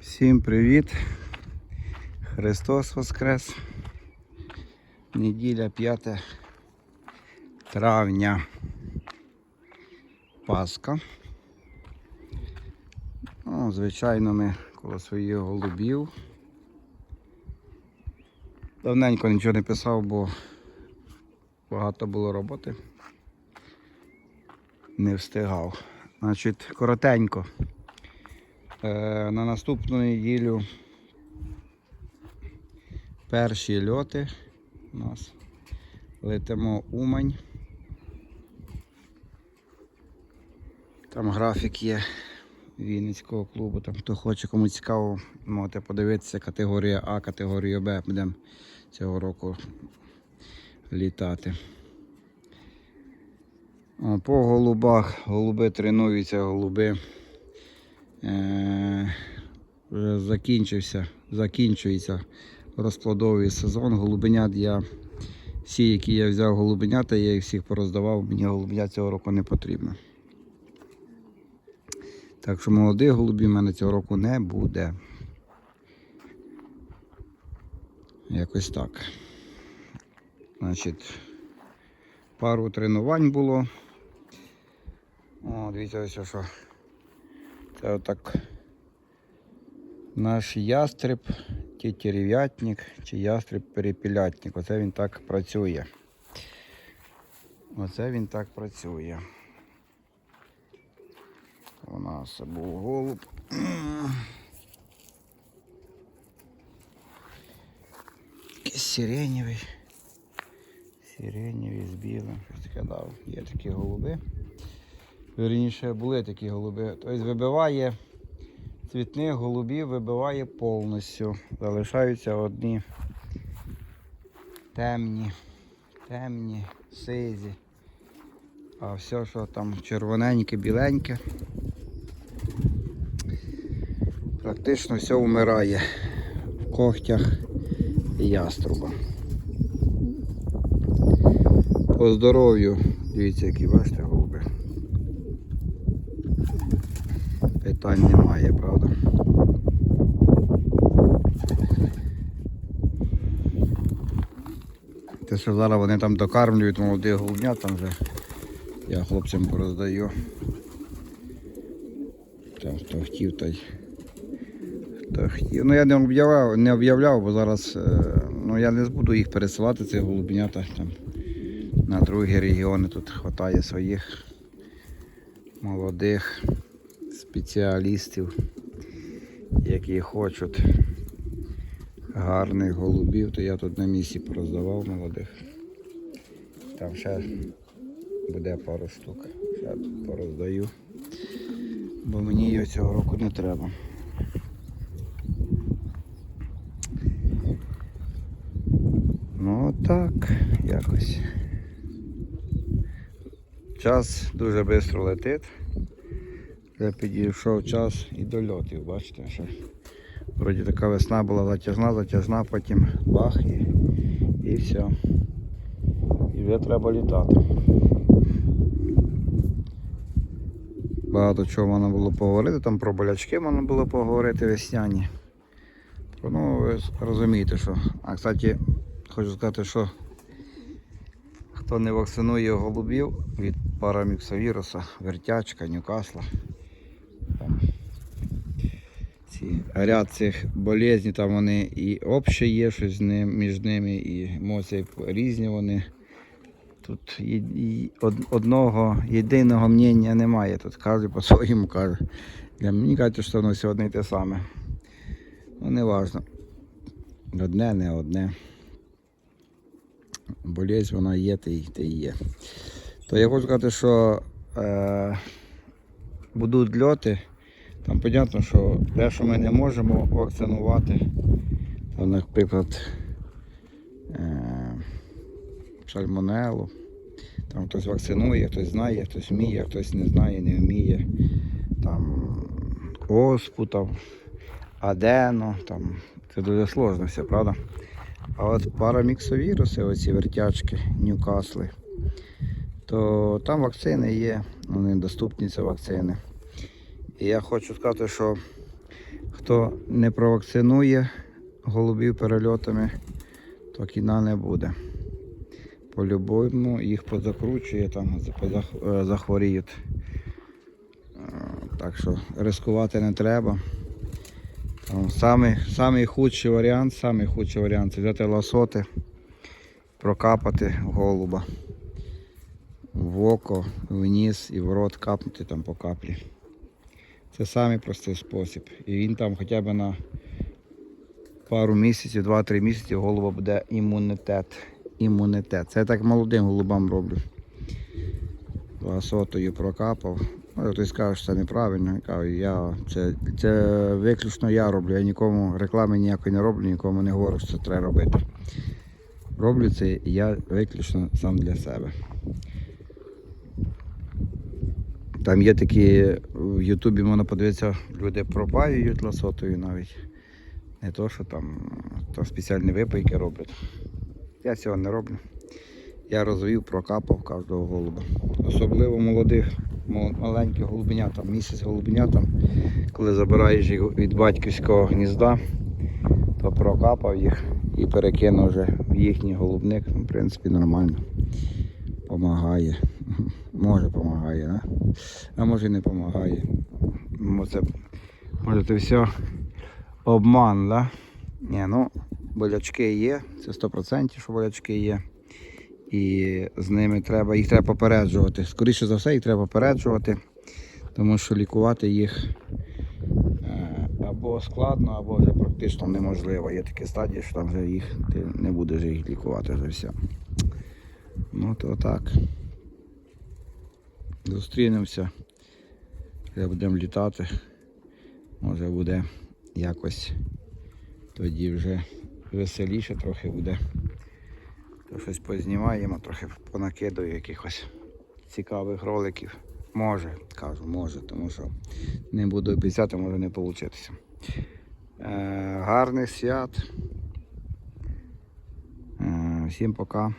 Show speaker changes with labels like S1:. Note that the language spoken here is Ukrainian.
S1: Всім привіт! Христос Воскрес! Неділя 5 травня. Пасха. Ну, звичайно, ми коло своїх голубів. Давненько нічого не писав, бо багато було роботи. Не встигав. Значить, коротенько. Е, на наступну неділю перші льоти у нас. Летимо Умань. Там графік є Вінницького клубу. Там хто хоче, кому цікаво, можете подивитися категорія А, категорію Б. Будемо цього року літати. По голубах голуби тренуються, голуби. Е, вже закінчився, закінчується розплодовий сезон. Голубенят я всі, які я взяв голубенята, я їх всіх пороздавав, мені голубенят цього року не потрібно. Так що молодих голубів в мене цього року не буде. Якось так. Значить, пару тренувань було. О, дивіться, ось що. Це отак наш ястреб, тітерев'ятник чи ястреб перепілятник. Оце він так працює. Оце він так працює. У нас був голуб. Якийсь Сиренєвий. Сиренєвий з білим. Щось таке дав. Є такі голуби. Вірніше були такі голуби. Тобто вибиває цвітних голубів, вибиває повністю. Залишаються одні темні, темні, сизі. А все, що там червоненьке, біленьке, практично все вмирає в когтях яструба. По здоров'ю, дивіться, які бачите голуби. Питань немає, правда? Те, що зараз вони там докармлюють молодих голубнят, там вже я хлопцям пороздаю. Там хто хотів, той. Хто хотів. Ну я не об'являв, не об'являв, бо зараз е, ну, я не буду їх пересилати, цих голубнята там на другі регіони тут вистачає своїх молодих спеціалістів, які хочуть гарних голубів, то я тут на місці пороздавав молодих. Там ще буде пару штук. Ще пороздаю. Бо мені його цього року не треба. Ну так, якось. Час дуже швидко летить. Вже підійшов час і до льотів, бачите, що вроді така весна була затяжна, затяжна, потім бах і, і все. І вже треба літати. Багато чого можна було поговорити, там про болячки можна було поговорити весняні. Ну, ви розумієте, що. А кстати, хочу сказати, що хто не вакцинує голубів від параміксовіруса, вертячка, нюкасла. Ці ряд цих болезней, там вони і обще є щось ним, між ними, і емоції різні вони. Тут одного єдиного мнення немає. Тут кожен по-своєму каже. Для мені кажуть, що воно все одне і те саме. Ну, не важно. Одне, не одне. Болезнь вона є, та й є. То я хочу сказати, що е, будуть льоти. Там понятно, що те, що ми не можемо вакцинувати, то, наприклад, е, шальмонелу. Там хтось вакцинує, хтось знає, хтось вміє, хтось не знає, не вміє. Там оспу, там, адено, там. Це дуже сложно все, правда? А от параміксовіруси, оці вертячки, ньюкасли, то там вакцини є, вони доступні ці вакцини. І я хочу сказати, що Хто не провакцинує голубів перельотами, то кіна не буде. По-любому їх позакручує, там е, захворіють. Е, Так що ризикувати не треба. Там варіант, самий варіант це взяти лосоти, прокапати голуба в око, в ніс і в рот капнути там по каплі. Це самий простий спосіб. І він там хоча б на пару місяців, 2-3 місяці у голуба буде імунітет. Імунітет. Це я так молодим голубам роблю. Ласотою прокапав. Ну, хтось каже, що це неправильно. Я кажу, я, це, це виключно я роблю. Я нікому реклами ніякої не роблю, нікому не говорю, що це треба робити. Роблю це я виключно сам для себе. Там є такі в Ютубі можна подивитися, люди пропаюють ласотою навіть. Не то, що там, там спеціальні випайки роблять. Я цього не роблю. Я розвів, прокапав кожного голуба. Особливо молодих, маленьких голубенят, місяць голубенятам, коли забираєш їх від батьківського гнізда, то прокапав їх і перекинув вже в їхній голубник. Ну, В принципі, нормально. Помагає. Може допомагає, да? а може і не допомагає. Це, може це все обман, да? Ні, ну, болячки є, це 100% що болячки є. І з ними треба, їх треба попереджувати. Скоріше за все, їх треба попереджувати, тому що лікувати їх е, або складно, або вже практично неможливо. Є такі стадії, що там вже їх ти не будеш їх лікувати вже все. Ну то так. Зустрінемося. Коли будемо літати. Може буде якось тоді вже веселіше трохи буде. То щось познімаємо, трохи понакидаю якихось цікавих роликів. Може, кажу, може, тому що не буду обіцяти, може не вийде. Гарних свят. Е, всім пока.